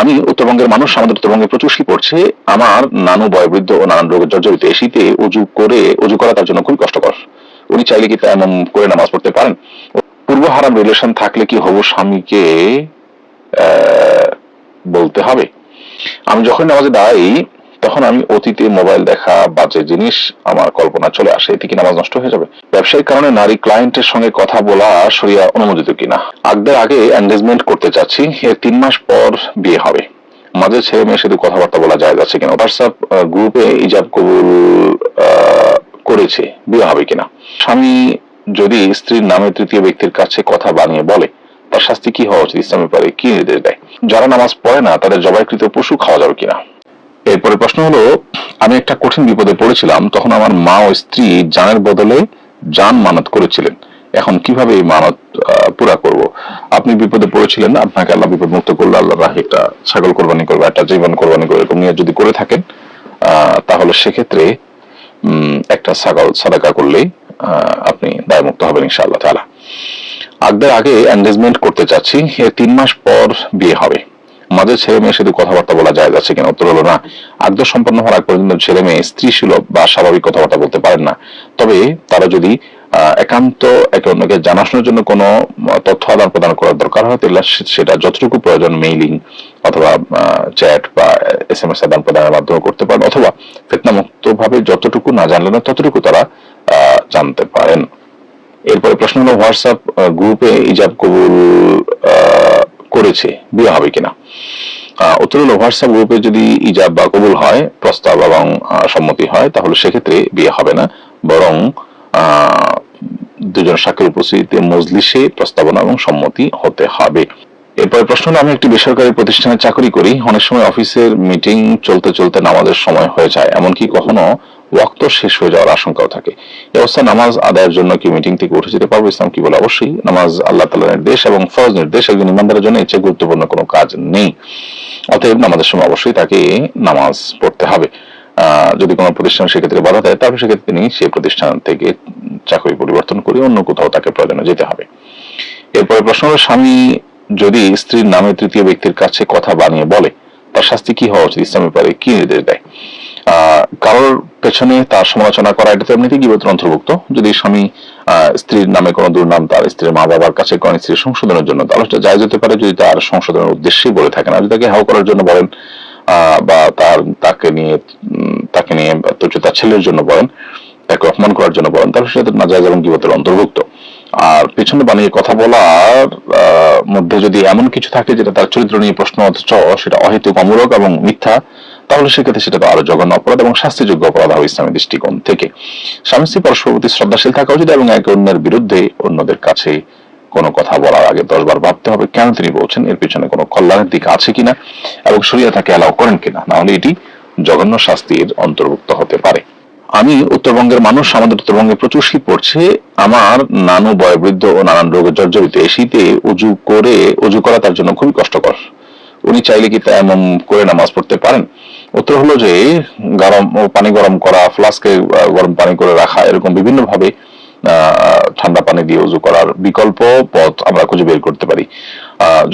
আমি উত্তরবঙ্গের মানুষ, আমাদের উত্তরবঙ্গে প্রচুর শীত পড়ছে। আমার নানু বয়বৃদ্ধ ও নানান রোগ জর্জরিত এই শীতে উজু করে, উজু করা তার জন্য খুবই কষ্টকর। উনি চাইলে কি এমন করে নামাজ পড়তে পারেন? পূর্ব হারাম রিলেশন থাকলে কি হবু স্বামীকে বলতে হবে? আমি যখন নামাজে দাঁড়াই তখন আমি অতীতে মোবাইল দেখা, বাজে জিনিস, আমার কল্পনা চলে আসে, এতে কি নামাজ নষ্ট হয়ে যাবে? ব্যবসায়িক কারণে নারী ক্লায়েন্টের সঙ্গে কথা বলা সরিয়া অনুমোদিত কিনা? আগদের আগে এঙ্গেজমেন্ট করতে চাচ্ছি, এর তিন মাস পর বিয়ে হবে। মাঝে ছেলে মেয়ে শুধু কথাবার্তা বলা যায় যাচ্ছে কিনা? হোয়াটসঅ্যাপ গ্রুপে ইজাব কবুল করেছে, বিয়ে হবে কিনা? স্বামী যদি স্ত্রীর নামে তৃতীয় ব্যক্তির কাছে কথা বানিয়ে বলে, তার শাস্তি কি হওয়া উচিত ইসলামের পরে? কি নির্দেশ দেয়? যারা নামাজ পড়ে না, তাদের জবাইকৃত পশু খাওয়া যাবে কিনা? প্রশ্ন হলো, আমি একটা কঠিন বিপদে পড়েছিলাম, তখন আমার মা ও স্ত্রী জানের বদলে জান মানত করেছিলেন। এখন কীভাবে এই মানত পুরা করব? আপনি বিপদে পড়েছিলেন আপনাকে আল্লাহ বিপদ মুক্ত করলে আল্লাহ একটা ছাগল কোরবানি করবে, একটা জীবন কোরবানি করবে, এরকম নিয়ে যদি করে থাকেন তাহলে সেক্ষেত্রে একটা ছাগল সাদাকা করলেই আপনি দায়মুক্ত হবেন ইনশাআল্লাহ তাআলা। আগদের আগে এঙ্গেজমেন্ট করতে চাচ্ছি তিন মাস পর বিয়ে হবে। মাঝে ছেলে মেয়ে শুধু কথাবার্তা বলা যায় যাচ্ছে কিনা উত্তর হলো না। আগ্ধ সম্পন্ন হওয়ার আগ পর্যন্ত ছেলে মেয়ে স্ত্রী সুলভ বা স্বাভাবিক কথাবার্তা বলতে পারেন না। তবে তারা যদি একান্ত একে অন্যকে জানাশোনার জন্য কোনো তথ্য আদান প্রদান করার দরকার হয়, তাহলে সেটা যতটুকু প্রয়োজন মেইলিং অথবা চ্যাট বা এস এম এস আদান প্রদানের মাধ্যমে করতে পারেন অথবা ফেতনামুক্ত ভাবে যতটুকু না জানলে না ততটুকু তারা জানতে পারেন। এরপরে প্রশ্ন হলো, হোয়াটসঅ্যাপ গ্রুপে ইজাব কবুল করেছে, বিয়ে হবে কিনা। অতুল হোয়াটসঅ্যাপ গ্রুপে যদি ইজাব বা কবুল হয়, প্রস্তাব এবং সম্মতি হয়, তাহলে সেক্ষেত্রে বিয়ে হবে না। বরং দুজন সাক্ষীর উপস্থিতিতে মজলিসে প্রস্তাবনা এবং সম্মতি হতে হবে। এরপরে প্রশ্ন আমি একটি বেসরকারি প্রতিষ্ঠানে চাকরি করি, অনেক সময় অফিসের মিটিং চলতে চলতে নামাজের সময় হয়ে যায়, এমনকি কখনো ওয়াক্ত শেষ হয়ে যাওয়ার আশঙ্কাও থাকে। এই অবস্থায় নামাজ আদায়ের জন্য কি মিটিং থেকে উঠে যেতে পারব? ইসলাম কি বলে? অবশ্যই। নামাজ আল্লাহ তালা নির্দেশ এবং ফরজ নির্দেশ, একজন ইমানদারের জন্য এর গুরুত্বপূর্ণ কোনো কাজ নেই। অতএব নামাজের সময় অবশ্যই তাকে নামাজ পড়তে হবে। যদি কোনো প্রতিষ্ঠান সেক্ষেত্রে বাধা দেয়, তাহলে সেক্ষেত্রে তিনি সেই প্রতিষ্ঠান থেকে চাকরি পরিবর্তন করে অন্য কোথাও তাকে প্রয়োজনে যেতে হবে। এরপরে প্রশ্ন হলো, স্বামী যদি স্ত্রীর নামে তৃতীয় ব্যক্তির কাছে কথা বানিয়ে বলে, তার শাস্তি কি হওয়া উচিত ইসলামের পরে কি নির্দেশ দেয়? কারোর পেছনে তার সমালোচনা করা, এটা তো এমনিতেই গিবতের অন্তর্ভুক্ত। যদি স্বামী স্ত্রীর নামে কোনো দুর্নাম, তার স্ত্রীর মা বাবার কাছে করেন স্ত্রীর সংশোধনের জন্য, তাহলে সেটা জায়জ হতে পারে যদি তার সংশোধনের উদ্দেশ্যেই বলে থাকেন আর যদি তাকে হাও করার জন্য বলেন বা তার, তাকে নিয়ে তাকে নিয়ে তার ছেলের জন্য বলেন, তাকে অপমান করার জন্য বলেন, তাহলে সেটা না যায় এবং গিবতের অন্তর্ভুক্ত। আর পেছনে বানিয়ে কথা বলার মধ্যে যদি এমন কিছু থাকে যেটা তার চরিত্র নিয়ে প্রশ্ন অথচ সেটা অহেতুক, অমূলক এবং মিথ্যা, তাহলে সেক্ষেত্রে সেটা তো আরও জঘন্য অপরাধ এবং শাস্তিযোগ্য অপরাধ হবে ইসলামী দৃষ্টিকোণ থেকে। স্বামী স্ত্রী পরস্পর প্রতি শ্রদ্ধাশীল থাকা উচিত এবং একে অন্যের বিরুদ্ধে অন্যদের কাছে কোনো কথা বলার আগে দশবার ভাবতে হবে কেন তিনি বলছেন, এর পিছনে কোনো কল্যাণের দিক আছে কিনা এবং শরিয়া তাকে অ্যালাউ করেন কিনা, না হলে এটি জঘন্য শাস্তির অন্তর্ভুক্ত হতে পারে। আমি উত্তরবঙ্গের মানুষ, আমাদের উত্তরবঙ্গে প্রচুর শীত পড়ছে। আমার নানু বয়বৃদ্ধ ও নানান রোগে জর্জরিত এই শীতে উজু করে, উজু করা তার জন্য খুবই কষ্টকর। উনি চাইলে কি তা এমন করে নামাজ পড়তে পারেন? উত্তর হলো যে, গরম পানি গরম করা, ফ্লাস্কে গরম পানি করে রাখা, এরকম বিভিন্ন ভাবে ঠান্ডা পানি দিয়ে উজু করার বিকল্প পথ আমরা খুঁজে বের করতে পারি।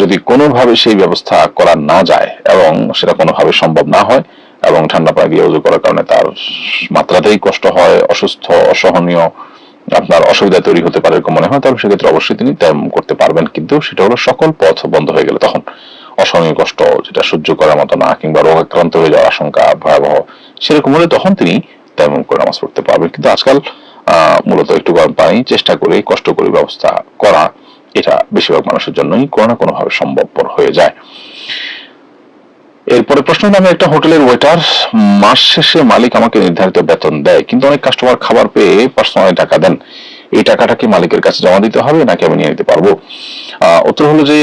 যদি কোনোভাবে সেই ব্যবস্থা করা না যায় এবং সেটা কোনোভাবে সম্ভব না হয় এবং ঠান্ডা পানি দিয়ে উজু করার কারণে তার মাত্রাতেই কষ্ট হয়, অসুস্থ, অসহনীয়, আপনার অসুবিধা তৈরি হতে পারে এরকম মনে হয়। তাহলে সেক্ষেত্রে অবশ্যই তিনি তেমন করতে পারবেন। কিন্তু সেটা হলো সকল পথ বন্ধ হয়ে গেলে তখন অসহনীয় কষ্ট, যেটা সহ্য করার মতো না, কিংবা রোগাক্রান্ত হয়ে যাওয়ার আশঙ্কা, ভয়াবহ, সেরকম হলে তখন তিনি তেমন করে নামাজ পড়তে পারবেন। কিন্তু আজকাল মূলত একটু গরম পানি, চেষ্টা করে কষ্ট করে ব্যবস্থা করা, এটা বেশিরভাগ মানুষের জন্যই কোনো না কোনো ভাবে সম্ভবপর হয়ে যায়। এরপরে প্রশ্ন আমি একটা হোটেলের ওয়েটার মাস শেষে মালিক আমাকে নির্ধারিত বেতন দেয়, কিন্তু অনেক কাস্টমার খাবার পেয়ে পার্সোনালি টাকা দেন। এই টাকাটা কি মালিকের কাছে জমা দিতে হবে, নাকি আমি নিয়ে নিতে পারব? উত্তর হলো যে,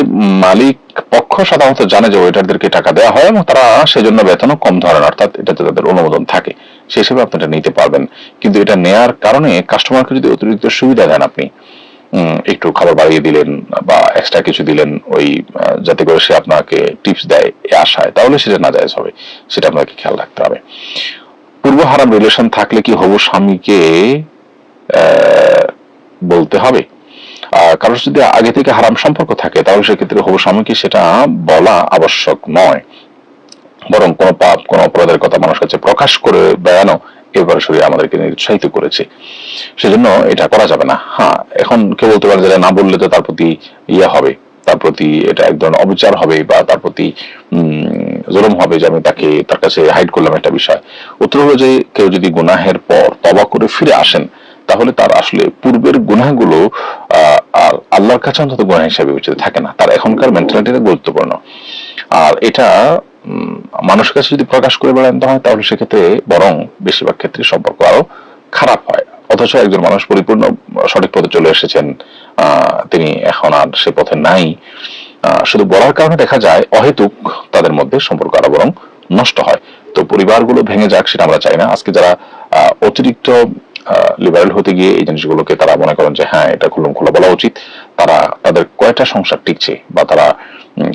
মালিক পক্ষ সাধারণত জানে যে ওয়েটারদেরকে টাকা দেওয়া হয় এবং তারা সেজন্য বেতনও কম ধরেন, অর্থাৎ এটাতে তাদের অনুমোদন থাকে। সেই হিসেবে আপনি এটা নিতে পারবেন। কিন্তু এটা নেয়ার কারণে কাস্টমারকে যদি অতিরিক্ত সুবিধা দেন আপনি একটু খাবার বাড়িয়ে দিলেন বা এক্সট্রা কিছু দিলেন, ওই যাতে করে সে আপনাকে টিপস দেয় আশায়, তাহলে সেটা না যায় হবে, সেটা আপনাকে খেয়াল রাখতে হবে। পূর্ব হারাম রিলেশন থাকলে কি হবু স্বামীকে বলতে হবে? কারোর যদি আগে থেকে হারাম সম্পর্ক থাকে, তাহলে সেক্ষেত্রে হবু স্বামীকে সেটা বলা আবশ্যক নয়। বরং কোনো পাপ, কোনো অপরাধের কথা মানুষ কাছে প্রকাশ করে বেড়ানো এবার শরীর আমাদেরকে নিরুৎসাহিত করেছে। সেজন্য এটা করা যাবে না। হ্যাঁ এখন কেউ বলতে পারে যে না বললে তো তার প্রতি ইয়ে হবে তার প্রতি এটা এক ধরনের অবিচার হবে বা তার প্রতি উম, হবে যে আমি তাকে তার কাছে হাইড করলাম একটা বিষয়। উত্তর হলো যে কেউ যদি গুনাহের পর তবা করে ফিরে আসেন তাহলে তার আসলে পূর্বের গুনাহগুলো আহ, আর আল্লাহর কাছে অন্তত গুনাহ হিসাবে বিবেচিত থাকে না। তার এখনকার মেন্টালিটিটা গুরুত্বপূর্ণ। আর এটা মানুষের কাছে যদি প্রকাশ করে বেড়াতে হয়, তাহলে সেক্ষেত্রে বরং বেশিরভাগ ক্ষেত্রে সম্পর্ক আরও খারাপ হয়। অথচ একজন মানুষ পরিপূর্ণ, সঠিক পথে চলে এসেছেন তিনি এখন আর সে পথে নাই। শুধু বলার কারণে দেখা যায়, অহেতুক তাদের মধ্যে সম্পর্ক আরও বরং নষ্ট হয়। তো পরিবারগুলো ভেঙে যাক সেটা আমরা চাই না। আজকে যারা অতিরিক্ত লিবারেল হতে গিয়ে এই জিনিসগুলোকে তারা মনে করেন যে হ্যাঁ এটা খুলুম খোলা বলা উচিত। তারা তাদের কয়টা সংসার টিকছে বা তারা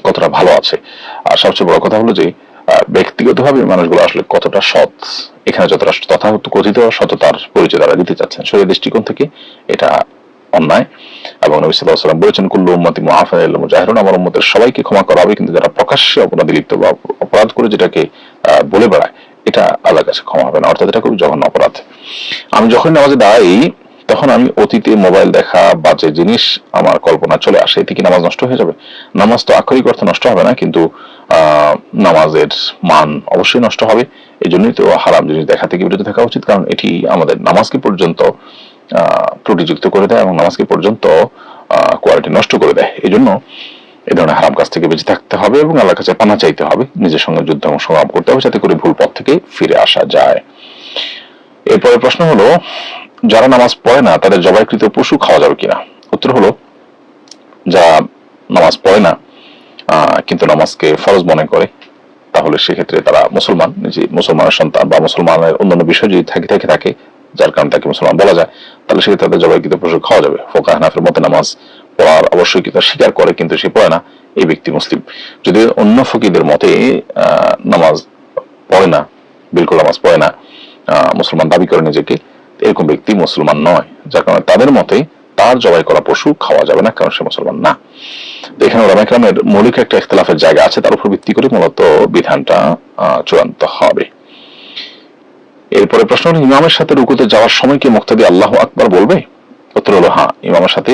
কতটা ভালো আছে? আর সবচেয়ে বড় কথা হলো যে ব্যক্তিগতভাবে মানুষগুলো আসলে কতটা সৎ, এখানে যতটা তথাগত কথিত সততার পরিচয় তারা দিতে চাচ্ছেন। শরীর দৃষ্টিকোণ থেকে এটা অন্যায়। এবং নবী সাল্লাল্লাহু আলাইহি ওয়াসাল্লাম বলেছেন, কুল্লু উম্মতি মুআফান ইল্লা মুজাহিরুন। আমার উম্মতের সবাইকে ক্ষমা করা হবে, কিন্তু যারা প্রকাশ্যে অপরাধে লিপ্ত বা অপরাধ করে যেটাকে বলে বেড়ায় এটা আল্লাহর কাছে ক্ষমা হবে না। অর্থাৎ এটা খুব জঘন্য অপরাধ। আমি যখন নামাজে দাঁড়াই, তখন আমি অতীতে মোবাইল দেখা, বাজে জিনিস আমার কল্পনা চলে আসে। এতে কি নামাজ নষ্ট হয়ে যাবে? নামাজ তো আক্ষরিক অর্থে নষ্ট হবে না, কিন্তু নামাজের মান অবশ্যই নষ্ট হবে। এই জন্যই তো হারাম জিনিস দেখা থেকে বিরত থাকা উচিত, কারণ এটি আমাদের নামাজকে পর্যন্ত ত্রুটিযুক্ত করে দেয় এবং নামাজকে পর্যন্ত কোয়ালিটি নষ্ট করে দেয়। এই জন্য এই ধরনের হারাম কাজ থেকে বেঁচে থাকতে হবে এবং আল্লাহর কাছে পানা চাইতে হবে। নিজের সঙ্গে যুদ্ধ এবং সংগ্রাম করতে হবে যাতে করে ভুল পথ থেকে ফিরে আসা যায়। এরপরে প্রশ্ন হলো, যারা নামাজ পড়ে না, তাদের জবাইকৃত পশু খাওয়া যাবে কিনা? উত্তর হলো, যারা নামাজ পড়ে না কিন্তু নামাজকে ফরজ মনে করে, তাহলে সেক্ষেত্রে তারা মুসলমান, নিজে মুসলমানের সন্তান বা মুসলমানের অন্যান্য বিষয় যদি থাকে, থেকে থাকে, যার কারণে তাকে মুসলমান বলা যায়, তাহলে সেক্ষেত্রে তাদের জবাইকৃত পশু খাওয়া যাবে। ফোকা হানাফের মতে নামাজ পড়ার অবশ্যই কিন্তু স্বীকার করে, কিন্তু সে পড়ে না, এই ব্যক্তি মুসলিম। যদি অন্য ফকিদের মতে নামাজ পড়ে না, বিলকুল নামাজ পড়ে না মুসলমান দাবি করে নিজেকে, এরকম ব্যক্তি মুসলমান নয়, যার কারণে তাদের মতে তার জবাই করা পশু খাওয়া যাবে না, কারণ সে মুসলমান না। তো এখানে ওলামাইকরামের মৌলিক একটা ইখতলাফের জায়গা আছে, তার উপর ভিত্তি করে মূলত বিধানটা চূড়ান্ত হবে। এরপরে প্রশ্ন হলো, ইমামের সাথে রুকুতে যাওয়ার সময় কি মুক্তাদি আল্লাহ আকবার বলবে? উত্তর হলো হ্যাঁ ইমামের সাথে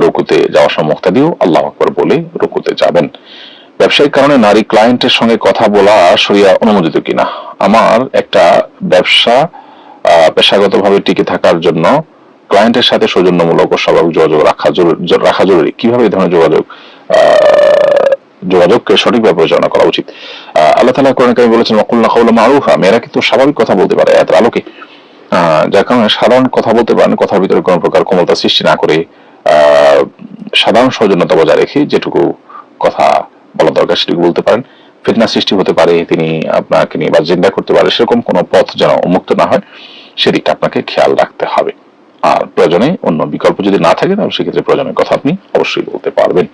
রুকুতে যাওয়ার সময় মুক্তাদিও আল্লাহ আকবার বলে রুকুতে যাবেন। ব্যবসায়িক কারণে নারী ক্লায়েন্টের সঙ্গে কথা বলা সরিয়া অনুমোদিত কিনা? আমার একটা ব্যবসা পেশাগতভাবে টিকে থাকার জন্য ক্লায়েন্টের সাথে সৌজন্যমূলক ও স্বাভাবিক যোগাযোগ রাখা জরু- জ- রাখা জরুরি। কীভাবে এই ধরনের যোগাযোগ যোগাযোগকে সঠিকভাবে পরিচালনা করা উচিত? আল্লাহ তালা কোরআন কারিমে বলেছেন ওয়াকুল্লা কাউলা মারুফা মেয়েরা কিন্তু স্বাভাবিক কথা বলতে পারে এত আলোকে। যার কারণে সাধারণ কথা বলতে পারেন, কথার ভিতরে কোনো প্রকার কোমলতা সৃষ্টি না করে সাধারণ সৌজন্যতা বজায় রেখে যেটুকু কথা বলা দরকার সেটুকু বলতে পারেন। ফিটনা সৃষ্টি হতে পারে, তিনি আপনাকে নিয়ে বা জিন্দা করতে পারে, সেরকম কোনো পথ যেন উন্মুক্ত না হয়, সেদিকটা আপনাকে খেয়াল রাখতে হবে। আর প্রয়োজনে অন্য বিকল্প যদি না থাকে, তাহলে সেক্ষেত্রে প্রয়োজনের কথা আপনি অবশ্যই বলতে পারবেন।